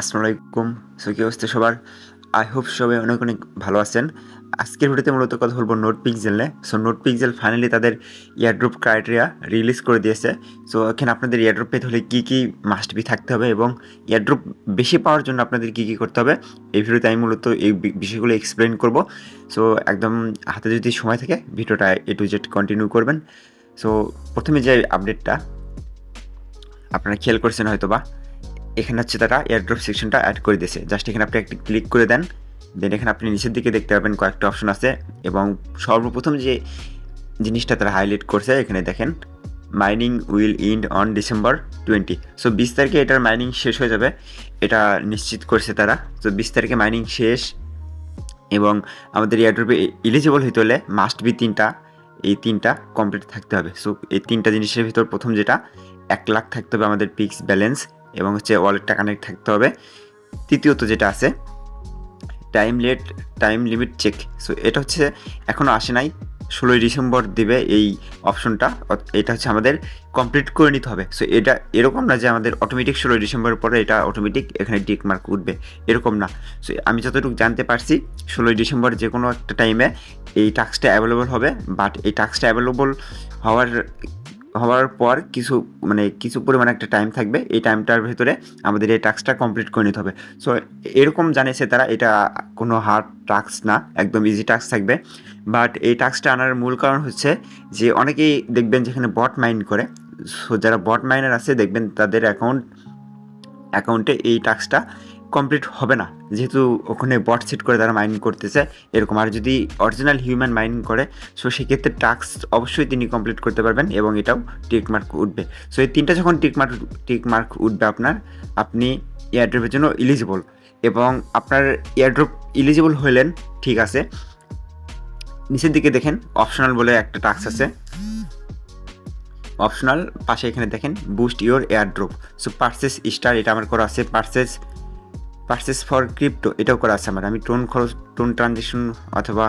আসসালামু আলাইকুম। সো কি অবস্থা সবার। আই হোপ সবাই অনেক অনেক ভালো আছেন। আজকের ভিডিওতে মূলত কথা বলব নোট পিক্সেল নিয়ে। সো নোট পিক্সেল ফাইনালি তাদের ইয়ারড্রপ ক্রাইটেরিয়া রিলিজ করে দিয়েছে। সো এখানে আপনাদের ইয়ারড্রপ পেতে হলে কী কী মাস্ট বি থাকতে হবে এবং ইয়ারড্রপ বেশি পাওয়ার জন্য আপনাদের কী কী করতে হবে, এই ভিডিওতে আমি মূলত এই বিষয়গুলো এক্সপ্লেন করব। সো একদম হাতে যদি সময় থাকে, ভিডিওটা এ টু জেড কন্টিনিউ করবেন। সো প্রথমে যে আপডেটটা আপনারা খেয়াল করছেন হয়তো বা এখানে হচ্ছে তারা এয়ারড্রপ সেকশনটা অ্যাড করে দিয়েছে। জাস্ট এখানে আপনি একটি ক্লিক করে দেন দেন এখানে আপনি নিচের দিকে দেখতে পাবেন কয়েকটা অপশন আছে এবং সর্বপ্রথম যে জিনিসটা তারা হাইলাইট করছে এখানে দেখেন mining will end on December twenty so বিশ তারিখে এটার মাইনিং শেষ হয়ে যাবে, এটা নিশ্চিত করছে তারা। তো বিশ তারিখে মাইনিং শেষ এবং আমাদের এয়ারড্রপে এলিজিবল হইতে হলে মাস্ট বি তিনটা, এই তিনটা কমপ্লিট থাকতে হবে। সো এই তিনটা জিনিসের ভিতর প্রথম যেটা, এক লাখ থাকতে হবে আমাদের পিক্স ব্যালেন্স এবং হচ্ছে ওয়ালেটটা কানেক্ট থাকতে হবে। তৃতীয়ত যেটা আছে time late time limit check so এটা হচ্ছে এখনও আসে নাই, ষোলোই ডিসেম্বর দিবে এই অপশনটা এটা হচ্ছে আমাদের কমপ্লিট করে নিতে হবে। সো এটা এরকম না যে আমাদের অটোমেটিক ষোলোই ডিসেম্বরের পরে এটা অটোমেটিক এখানে টিক মার্ক উঠবে, এরকম না। সো আমি যতটুকু জানতে পারছি, ষোলোই ডিসেম্বর যে কোনো একটা টাইমে এই টাস্কটা অ্যাভেলেবল হবে বাট এই টাস্কটা অ্যাভেলেবল হওয়ার হওয়ার পর কিছু মানে কিছু পরিমাণে একটা টাইম থাকবে। এই টাইমটার ভেতরে আমাদের এই টাস্কটা কমপ্লিট করে নিতে হবে। সো এরকম জানিয়েছে তারা, এটা কোনো হার্ড টাস্ক না, একদম ইজি টাস্ক থাকবে। বাট এই টাস্কটা আনার মূল কারণ হচ্ছে যে, অনেকেই দেখবেন যেখানে বট মাইন করে সো যারা বট মাইনার আছে, দেখবেন তাদের অ্যাকাউন্ট অ্যাকাউন্টে এই টাস্কটা কমপ্লিট হবে না। যেহেতু ওখানে বট সেট করে তারা মাইনিং করতেছে, এরকম। আর যদি অরিজিনাল হিউম্যান মাইনিং করে সো সেক্ষেত্রে টাস্ক অবশ্যই তিনি কমপ্লিট করতে পারবেন এবং এটাও টিকমার্ক উঠবে। সো এই তিনটা যখন টিকমার্ক টিকমার্ক উঠবে আপনার, আপনি এয়ারড্রপের জন্য ইলিজিবল এবং আপনার এয়ারড্রপ ইলিজিবল হলেন, ঠিক আছে। নিচের দিকে দেখেন অপশনাল বলে একটা টাস্ক আছে। অপশনাল পাশে এখানে দেখেন boost your airdrop so purchase star এটা আমার করা আছে পার্সেস পার্সেস ফর ক্রিপ্টো এটাও করা আছে আমার। আমি টোন খরচ টোন ট্রানজেকশন অথবা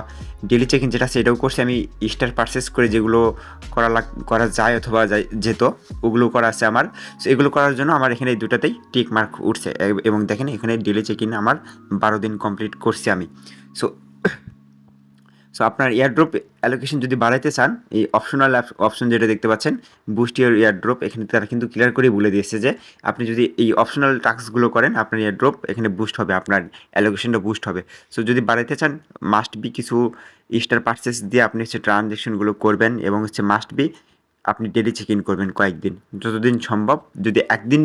ডেলি চেকিং যেটা আছে, এটাও করছি। আমি স্টার পার্সেস করে যেগুলো করা লাগ, করা যায় অথবা যেত, ওগুলো করা আছে আমার। সো এগুলো করার জন্য আমার এখানে এই দুটাতেই টিক মার্ক উঠছে। এবং দেখেন, এখানে ডেলি চেকিং আমার বারো দিন কমপ্লিট করছি আমি। সো সো আপনার এয়ারড্রপ অ্যালোকেশন যদি বাড়াইতে চান, এই অপশনাল অপশন যেটা দেখতে পাচ্ছেন বুস্ট ইয়ার এয়ারড্রপ এখানে তারা কিন্তু ক্লিয়ার করে বলে দিয়েছে যে, আপনি যদি এই অপশনাল টাস্কগুলো করেন, আপনার এয়ারড্রপ এখানে বুস্ট হবে, আপনার অ্যালোকেশনটা বুস্ট হবে। সো যদি বাড়াইতে চান মাস্ট বি কিছু স্টার পার্সেস দিয়ে আপনি হচ্ছে ট্রানজ্যাকশনগুলো করবেন এবং হচ্ছে মাস্ট বি আপনি ডেলি চেক ইন করবেন কয়েকদিন। যতদিন সম্ভব, যদি একদিন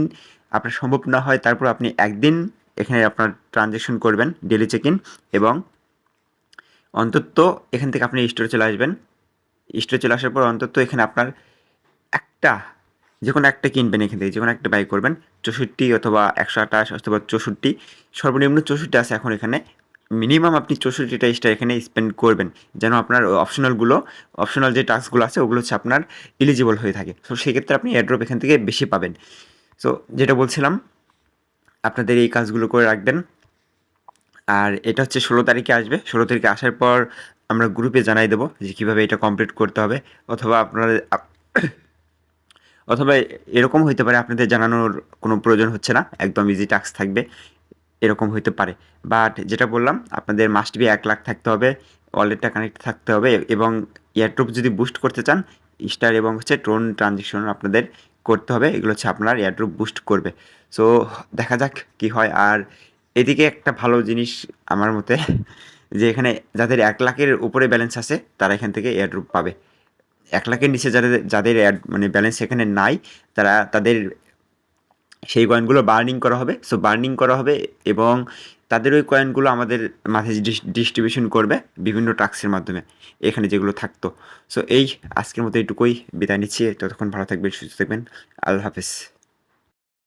আপনার সম্ভব না হয়, তারপর আপনি একদিন এখানে আপনার ট্রানজ্যাকশন করবেন ডেলি চেক ইন এবং অন্তত এখান থেকে আপনি স্টোরে চলে আসবেন। স্টোরে চলে আসার পর অন্তত এখানে আপনার একটা, যে কোনো একটা কিনবেন এখান থেকে, যে কোনো একটা বাই করবেন। চৌষট্টি অথবা একশো আঠাশ অথবা চৌষট্টি, সর্বনিম্ন চৌষট্টি আছে এখন এখানে। মিনিমাম আপনি চৌষট্টিটা স্টার এখানে স্পেন্ড করবেন, যেন আপনার অপশনালগুলো অপশনাল যে টাস্কগুলো আছে, ওগুলো হচ্ছে আপনার এলিজিবল হয়ে থাকে। তো সেক্ষেত্রে আপনি এয়ারড্রপ এখান থেকে বেশি পাবেন। সো যেটা বলছিলাম, আপনাদের এই কাজগুলো করে রাখবেন। আর এটা হচ্ছে ষোলো তারিখে আসবে। ষোলো তারিখে আসার পর আমরা গ্রুপে জানাই দেবো যে কীভাবে এটা কমপ্লিট করতে হবে। অথবা আপনারা অথবা এরকম হইতে পারে, আপনাদের জানানোর কোনো প্রয়োজন হচ্ছে না। একদম ইজি টাস্ক থাকবে। এরকম হইতে পারে। বাট যেটা বললাম, আপনাদের মাস্ট বি এক লাখ থাকতে হবে ওয়ালেটটা কানেক্ট থাকতে হবে এবং এয়ারড্রপ যদি বুস্ট করতে চান স্টার এবং হচ্ছে টোন ট্রানজেকশন আপনাদের করতে হবে। এগুলো হচ্ছে আপনার এয়ারড্রপ বুস্ট করবে। সো দেখা যাক কি হয়। আর এদিকে একটা ভালো জিনিস আমার মতে, যে এখানে যাদের এক লাখের উপরে ব্যালেন্স আছে, তারা এখান থেকে এয়ারড্রপ পাবে। এক লাখের নিচে যাদের যাদের add মানে ব্যালেন্স এখানে নাই, তারা তাদের সেই কয়েনগুলো বার্নিং করা হবে। সো বার্নিং করা হবে এবং তাদের ওই কয়েনগুলো আমাদের মাঝে ডিস্ট্রিবিউশন করবে বিভিন্ন টাস্কের মাধ্যমে, এখানে যেগুলো থাকতো। সো এই আজকের মতো এইটুকুই। বিদায় নিচ্ছি। ততক্ষণ ভালো থাকবেন, সুস্থ থাকবেন। আল্লাহ হাফেজ।